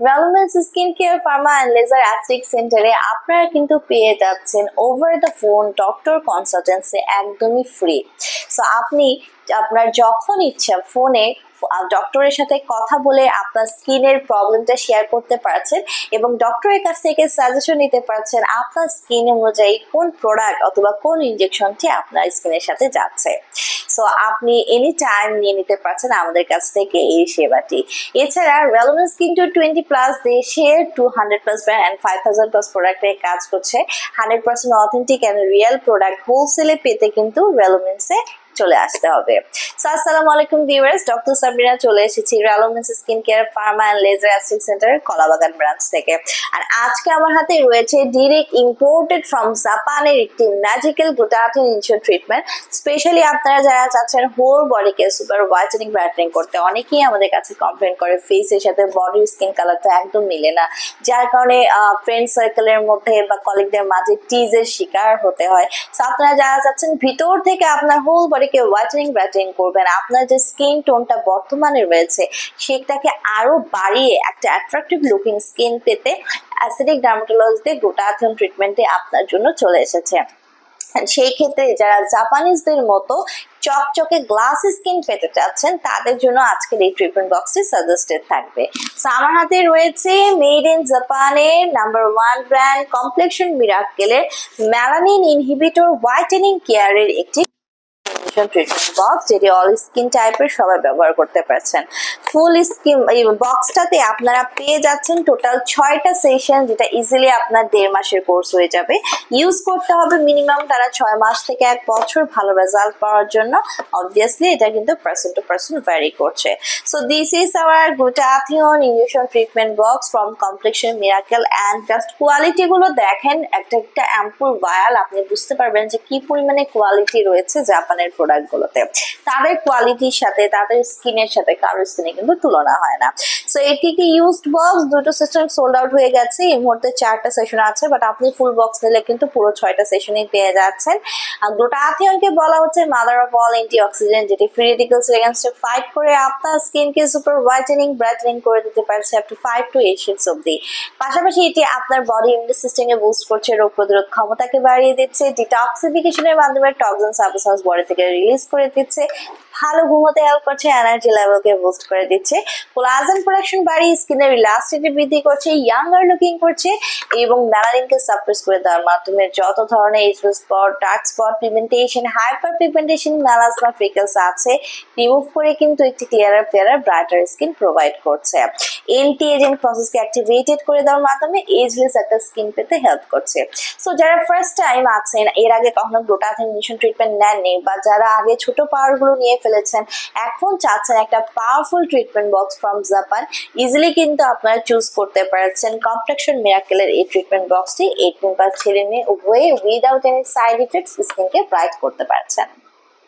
Wellness skin care pharma and laser aesthetic সেন্টারে আপনারা কিন্তু পেয়ে যাচ্ছেন over the phone doctor consultancy একদমই ফ্রি সো আপনি আপনার যখন ইচ্ছা ফোনে ডক্টরের সাথে কথা বলে আপনার স্কিনের প্রবলেমটা শেয়ার করতে পারছেন এবং ডক্টরের কাছ থেকে সাজেশন নিতে পারছেন আপনার স্কিন অনুযায়ী কোন প্রোডাক্ট অথবা কোন ইনজেকশনটি আপনার স্কিনের সাথে যাচ্ছে। সো আপনি এনি টাইম নিয়ে নিতে পারছেন আমাদের কাছ থেকে এই সেবাটি। এছাড়া রেলোমেন্স স্কিন টু টোয়েন্টি প্লাস দেশে two hundred plus brand and five thousand plus প্রোডাক্টে কাজ করছে। Hundred percent authentic and real product হোলসেলে পেতে কিন্তু রেলোমেন্সে চলে আসতে হবে। সো আসসালামু আলাইকুম ভিউয়ার্স ডক্টর সাবরিনা চলে এসেছি রেলোমেন্স skin care pharma and laser aesthetic centre Kalabagan branch থেকে। আর আজকে আমার হাতে রয়েছে ডিরেক্ট ইম্পোর্টেড ফ্রম জাপানের একটি magical glutathione ensure treatment specially আপনারা যারা চাচ্ছেন হোল বডিকে সুপার হোয়াইটেনিং ব্রাইটেনিং করতে, অনেকেই আমাদের কাছে কমপ্লেন করে ফেসের সাথে বডির স্কিন কালারটা একদম মিলে না। যার কারণে ফ্রেন্ড সার্কেলের মধ্যে বা কলিগদের মাঝে টিজের শিকার হতে হয়। সো আপনারা যারা চাচ্ছেন ভিতর থেকে আপনার হোল বডিকে হোয়াইটেনিং ব্রাইটেনিং করবেন। আপনার যে স্কিন টোনটা বর্তমানে রয়েছে, সেটাকে আরও বাড়িয়ে একটা অ্যাট্রাকটিভ লুকিং স্কিন পেতে অ্যাসিডিক ডার্মাটোলজিতে গ্লুটাথিয়ন ট্রিটমেন্টে আপনার জন্য চলে এসেছে। সেই ক্ষেত্রে যারা জাপানিজদের মতো চকচকে গ্লাস স্কিন পেতে চাচ্ছেন, তাদের জন্য আজকের এই ট্রিটমেন্ট বক্সটি সাজেস্টেড থাকবে। আমার হাতে রয়েছে মেড ইন জাপানের নাম্বার ওয়ান ব্র্যান্ড কমপ্লেকশন মিরাক্কেলের ম্যালানিন ইনহিবিটর হোয়াইটেনিং কেয়ারের একটি ট্রিটমেন্ট বক্স যেটি অল স্কিন টাইপের সবাই ব্যবহার করতে পারছেন। ফুল এই বক্সটাতে আপনারা পেয়ে যাচ্ছেন টোটাল ছয়টা সেশন যেটা ইজিলি আপনার দেড় মাসের কোর্স হয়ে যাবে। ইউজ করতে হবে মিনিমাম তারা ছয় মাস থেকে এক বছর ভালো রেজাল্ট পাওয়ার জন্য। অবভিয়াসলি এটা কিন্তু পার্সন টু পার্সন ভ্যারি করছে। So this is our glutathione injection treatment box from complexion miracle and just quality গুলো দেখেন। একটা একটা অ্যাম্পুল ভায়াল আপনি বুঝতে পারবেন যে কি পরিমাণে কোয়ালিটি রয়েছে জাপানের প্রোডাক্টগুলোতে তাদের কোয়ালিটির সাথে, তাদের স্কিনের সাথে, কারও স্কিনে কিন্তু তুলনা হয় না। সো এটি একটি ইউজড বক্স দুটো সিস্টেম সোল্ড আউট হয়ে গেছে। এই মুহূর্তে চারটা সেশন আছে বাট আপনি ফুল বক্স নিলে কিন্তু পুরো ছয়টা সেশনই পেয়ে যাচ্ছেন। গ্লুটাথিয়নকে বলা হচ্ছে mother of all antioxidant যেটি ফ্রি রেডিকেলস এগেনস্টে ফাইট করে আপনার স্কিনকে সুপার হোয়াইটেনিং ব্রাইটেনিং করে দিতে পারছে up to five to eight shades অব্দি পাশাপাশি এটি আপনার বডি ইমিউন সিস্টেমকে বুস্ট করছে, রোগ প্রতিরোধ ক্ষমতাকে বাড়িয়ে দিচ্ছে ডিটক্সিফিকেশনের মাধ্যমে টক্সিন সাবস্টেন্স বডি থেকে রিলিজ করে দিচ্ছে। ভালো ঘুমোতে হেল্প করছে এনার্জি লেভেলকে বুস্ট করে দিচ্ছে। কোলাজেন প্রোডাকশন বাড়িয়ে স্কিনের ইলাস্টিটি বৃদ্ধি করছে ইয়াঙ্গার লুকিং করছে এবং মেলানিনকে সাপ্রেস করে দেওয়ার মাধ্যমে যত ধরনের age spot dark spot pigmentation hyperpigmentation melasma freckles আছে রিমুভ করে কিন্তু একটি clearer clearer brighter skin provide করছে। এন্টি এজিং প্রসেসকে অ্যাক্টিভেটেড করে দেওয়ার মাধ্যমে এজলেস একটা স্কিন পেতে হেল্প করছে। সো যারা ফার্স্ট টাইম আছেন, এর আগে কখনো গ্লুটাথিন মিশন ট্রিটমেন্ট নেননি বা যারা আগে ছোট পাওয়ারগুলো নিয়ে ফেলেছেন, এখন চাচ্ছেন একটা powerful treatment box from Japan easily কিন্তু আপনারা চুজ করতে পারছেন। কমপ্লেকশন মিরাকেলের এই ট্রিটমেন্ট বক্সটি এইটিন বা ছেলে মেয়ে উভয়ে উইদাউট এনি সাইড ইফেক্টস স্কিনকে ব্রাইট করতে পারছেন।